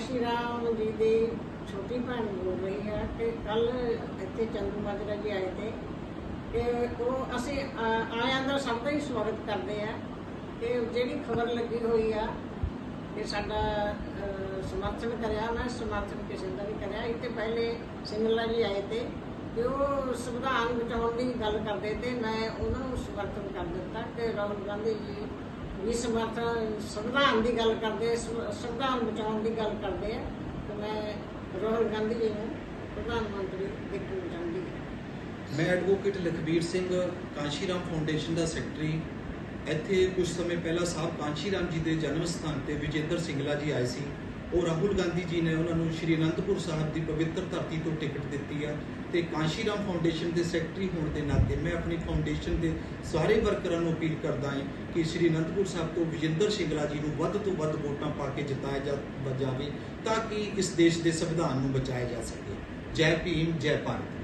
ਸ਼੍ਰੀ ਰਾਮ ਜੀ ਦੀ ਛੋਟੀ ਭੈਣ ਬੋਲ ਰਹੀ ਹੈ ਕਿ ਕੱਲ ਇੱਥੇ ਚੰਦੂ ਮਾਜਰਾ ਜੀ ਆਏ ਤੇ ਕਿ ਉਹ ਅਸੀਂ ਆਇਆਂ ਦਾ ਸਭ ਦਾ ਹੀ ਸਵਾਗਤ ਕਰਦੇ ਆ। ਤੇ ਜਿਹੜੀ ਖਬਰ ਲੱਗੀ ਹੋਈ ਆ ਕਿ ਸਾਡਾ ਸਮਰਥਨ ਕਰਿਆ ਮੈਂ ਸਮਰਥਨ ਕਿਸੇ ਦਾ ਵੀ ਕਰਿਆ। ਇੱਥੇ ਪਹਿਲੇ ਸਿੰਗਲਾ ਜੀ ਆਏ ਤੇ ਕਿ ਉਹ ਸੰਵਿਧਾਨ ਬਚਾਉਣ ਦੀ ਗੱਲ ਕਰਦੇ ਤੇ ਮੈਂ ਉਹਨਾਂ ਨੂੰ ਸਮਰਥਨ ਕਰ ਦਿੱਤਾ ਕਿ ਰਾਹੁਲ ਗਾਂਧੀ ਜੀ ਵੀ ਸਮਰਥਨ, ਸੰਵਿਧਾਨ ਦੀ ਗੱਲ ਕਰਦੇ ਸੰਵਿਧਾਨ ਬਚਾਉਣ ਦੀ ਗੱਲ ਕਰਦੇ ਆ। ਤੇ ਮੈਂ ਰਾਹੁਲ ਗਾਂਧੀ ਜੀ ਨੂੰ ਪ੍ਰਧਾਨ ਮੰਤਰੀ ਦੇਖਣਾ ਚਾਹੁੰਦੀ ਹਾਂ। ਮੈਂ ਐਡਵੋਕੇਟ ਲਖਬੀਰ ਸਿੰਘ ਕਾਂਸ਼ੀਰਾਮ ਫਾਊਂਡੇਸ਼ਨ ਦਾ ਸੈਕਟਰੀ ਇੱਥੇ ਕੁਝ ਸਮੇਂ ਪਹਿਲਾਂ ਸਾਹਿਬ ਕਾਂਸ਼ੀਰਾਮ ਜੀ ਦੇ ਜਨਮ ਸਥਾਨ ਤੇ ਵਿਜੇਂਦਰ ਸਿੰਗਲਾ ਜੀ ਆਏ ਸੀ। ਉਹ ਰਾਹੁਲ ਗਾਂਧੀ ਜੀ ਨੇ ਉਹਨਾਂ ਨੂੰ ਸ਼੍ਰੀ ਅਨੰਦਪੁਰ ਸਾਹਿਬ ਦੀ ਪਵਿੱਤਰ ਧਰਤੀ ਤੋਂ ਟਿਕਟ ਦਿੱਤੀ ਆ ਤੇ ਕਾਂਸ਼ੀਰਾਮ ਫਾਊਂਡੇਸ਼ਨ ਦੇ ਸੈਕਟਰੀ ਹੋਣ ਦੇ ਨਾਤੇ ਮੈਂ ਆਪਣੀ ਫਾਊਂਡੇਸ਼ਨ ਦੇ ਸਾਰੇ ਵਰਕਰਾਂ ਨੂੰ ਅਪੀਲ ਕਰਦਾ ਹਾਂ ਕਿ ਸ਼੍ਰੀ ਅਨੰਦਪੁਰ ਸਾਹਿਬ ਤੋਂ ਵਿਜੇਂਦਰ ਸਿੰਗਲਾ ਜੀ ਨੂੰ ਵੱਧ ਤੋਂ ਵੱਧ ਵੋਟਾਂ ਪਾ ਕੇ ਜਿਤਾਇਆ ਜਾ ਜਾਵੇ ਤਾਂ ਕਿ ਇਸ ਦੇਸ਼ ਦੇ ਸੰਵਿਧਾਨ ਨੂੰ ਬਚਾਇਆ ਜਾ ਸਕੇ। ਜੈ ਭੀਮ, ਜੈ ਭਾਰਤ।